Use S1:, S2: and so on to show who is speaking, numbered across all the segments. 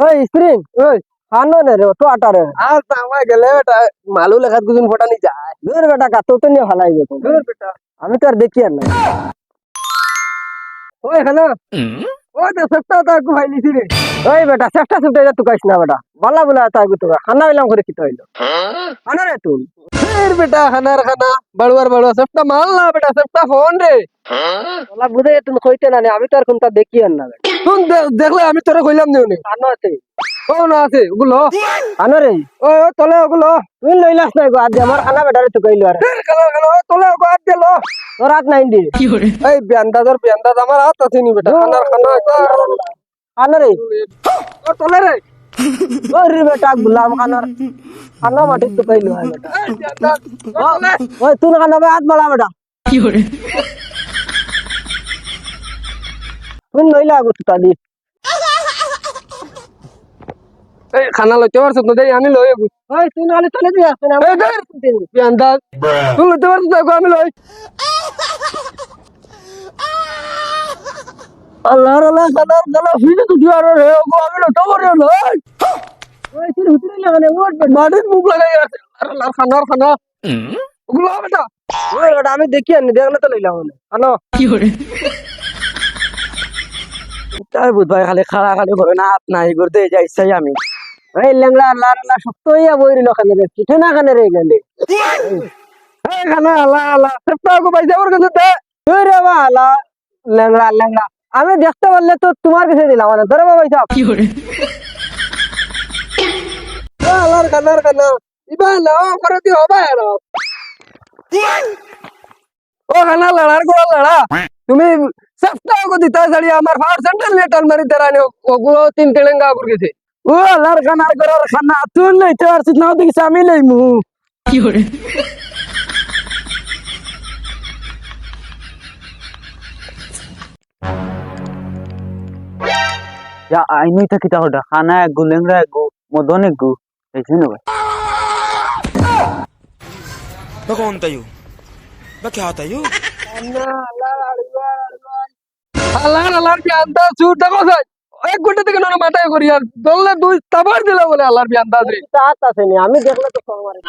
S1: ওই স্প্রিং ওই আনো নে রে তো আটারে
S2: আর আমার গেলে বেটা মালু লেখাত গুজন ফোটা নি যায়।
S1: দূর বেটা কা তো তো নিয়ে ভালাই যেত
S2: দূর বেটা।
S1: আমি তো আর দেখি আর না
S2: ওই হ্যালো ওই তো সপ্তাহ তো আকু ভাই লিছি রে।
S1: ওই বেটা চেষ্টা ছুটে যা না বেটা। বালা বুলা গু তোরা খানা হইলাম করে কি হইল। আনো রে তুই
S2: ফের বেটা খানার খানা বাড়ুয়ার বাড়ুয়া সপ্তাহ মাল না বেটা সপ্তাহ ফোন রে
S1: ওলা বুঝে তুমি কইতে না আমি তো আর কোনটা দেখি আর না বেটা।
S2: দে- দেখলে আমি তোরা কইলাম নি
S1: আনো আছে
S2: কোন আছে ওগুলো।
S1: আনো রে।
S2: ওই তলে ওগুলো।
S1: তুই লইলাস না গো আজ আমার খানা বেটারে তো কইলো আর।
S2: কালো কালো তলে ওগো আর দিল
S1: তোর হাত নাই দি
S2: এই বিয়ান্দাজর বিয়ান্দাজ আমার হাত আছে নি বেটা খানার খানা
S1: আনো রে।
S2: ও তলে রে।
S1: ওরে বেটা গুলাম খানার খানা মাটি তো কইলো আর বেটা।
S2: ও
S1: তুই খানা বে হাত বাড়া বেটা। তুই লইলা গো তুই দি
S2: এই খানা লইতে পারছ না দেই আমি লই আগু
S1: ওই তুই নালে চলে দিয়ে
S2: এই ধর বিয়ান্দাজ তুই লইতে পারছ না আমি লই।
S1: আল্লাহ আল্লাহ খানার খানা ফিরে তো দিয়ার রে গো আমি না তো করে লই। ওই তুই হুতরি লাগানে ওট
S2: মাটির মুখ লাগাই আছে। আরে লাল খানার খানা। ওগুলো বেটা
S1: ওই বেটা আমি দেখি আর নি দেখলে তো লইলাম না আনো।
S2: তাই খালি খাড়া খালি না করতে যাইছাই আমি।
S1: এই লেংলা আল্লাহ আল্লাহ শক্ত হইয়া বই রইল খানে রে পিঠে না খানে রে গেলে
S2: এই খানা আলা আলা সপ্তাহ কো পাইছে ওর কাছে দে
S1: তুই রে বা আল্লাহ লেংলা লেংলা আমি দেখতে পারলে তো তোমার কাছে দিলাম মানে ধরে বাবা সাহেব
S2: আলার খানার খানা। ইবা লাও করে দি হবে আর ও খানা লড়ারগুলো লড়া। তুমি সপ্তাহ দিতা সাড়ি আমার ফাওয়ার সেন্টার লেটার মারি তারা ওগুলো তিন তেলেঙ্গা গেছে।
S1: ও আল্লাহর খানার করার খানা। তুই লইতে পারছিস না দেখিস আমি লইমু।
S3: কি করে যা আইনই থাকি তা ওটা খানা এক গু লেংরা এক
S4: গু মদন এক গু এই শুনবে তখন তাইও।
S2: আল্লাহর আল্লাহর দেখো সাই এক ঘণ্টা থেকে নন মাথায় করি আর দললে দুই তাবার দিলা বলে আল্লাহর বিয়ান্দা রে।
S1: চাত আছে নি আমি দেখলে তো মারি।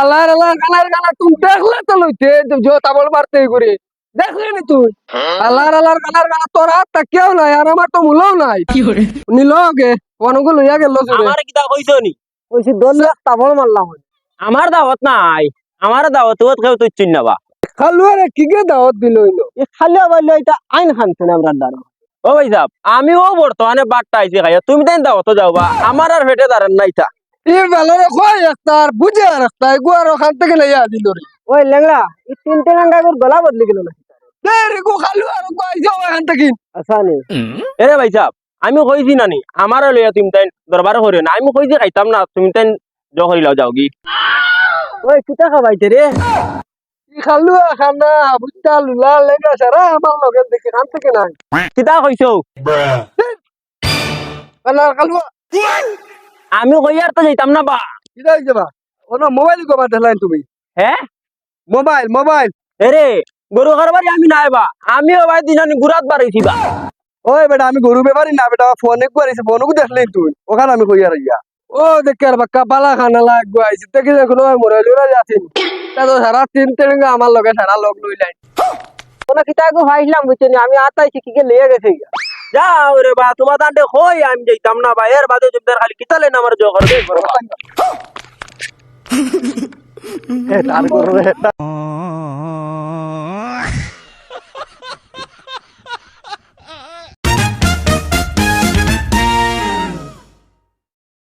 S2: আল্লাহর আল্লাহর খানার খানা তুমি দেখলে তো লইতে জো তাবল মারতে করে। দেখলে নি তুই? আল্লাহর আল্লাহর খানার খানা তোর হাত তা কেউ নাই আর আমার তো মূলও নাই। নিল গে অনেকগুলো লইয়া গেল
S3: আমার কিতা কইছো নি?
S1: ওইসি দল তাবল মারলাম।
S3: আমার দাওয়াত নাই। আমার দাওয়াত ওত কেউ তুই চিন না বা।
S2: খালুয়ারে কি গে দাওয়াত দিল হইল?
S1: এ খালি বাইলো এটা আইন খানছে না আমরা দাঁড়া
S3: ও ভাই সাহেব আমিও বর্তমানে বাট্টা আইছি খাইয়া তুমি তাই দাওয়াত যাও বা। আমার আর ফেটে দাঁড়ান নাই তা।
S2: ই বেলারে কয় একটা আর বুঝে আর একটা এগুয়ার ওখান থেকে লইয়া দিল রে।
S1: ওই লেংরা এই তিনটে গাঙ্গা করে গলা বদলে গেল না
S2: দে রে গো খালুয়ার কো আইছো ওখান থেকে?
S1: আচ্ছা নি।
S3: এরে ভাই সাহেব আমি কইছি না নি আমার লইয়া তুমি তাই দরবার করিও না আমি কইছি খাইতাম না তুমি তাই জ করি লাও যাও কি
S1: ওই কিতা খাবাইতে রে?
S2: খালুয়া খানা বুঝতা লুলা লেগা সারা আমার লগে দেখি খান থেকে নাই?
S3: কিতা কইছো
S2: খালুয়া
S3: আমি কই আর তো যাইতাম না বা।
S2: কি যাই যাবা ওনো মোবাইল কো বাদলাইন তুমি?
S3: হ্যাঁ
S2: মোবাইল মোবাইল।
S3: এরে গরু খারবারি আমি নাই বা। আমিও ভাই দিনানি গুরাত বাড়াইছি বা।
S2: ওই বেটা আমি গরু বেপারি না বেটা ফোনে কো আইছে ফোন কো দেখলেন তুই ওখানে আমি কইয়া রাইয়া ও দেখে আর বাক্কা বালা খানা লাগবো আইছে। দেখি দেখুন ওই মোবাইল ওরা যাচ্ছেন। তা তো সারা তিন তেলেঙ্গা আমার লগে সারা লোক লইলাই
S1: কোনো কিতা গো ভাইলাম বুঝছেন আমি আতাইছি কি কে লিয়ে গেছে
S3: যাও রে বা তোমার দান্ডে হই আমি যাইতাম না বা এর বাদে জমদার খালি কিতালে না আমার জো করবে
S2: তার করবে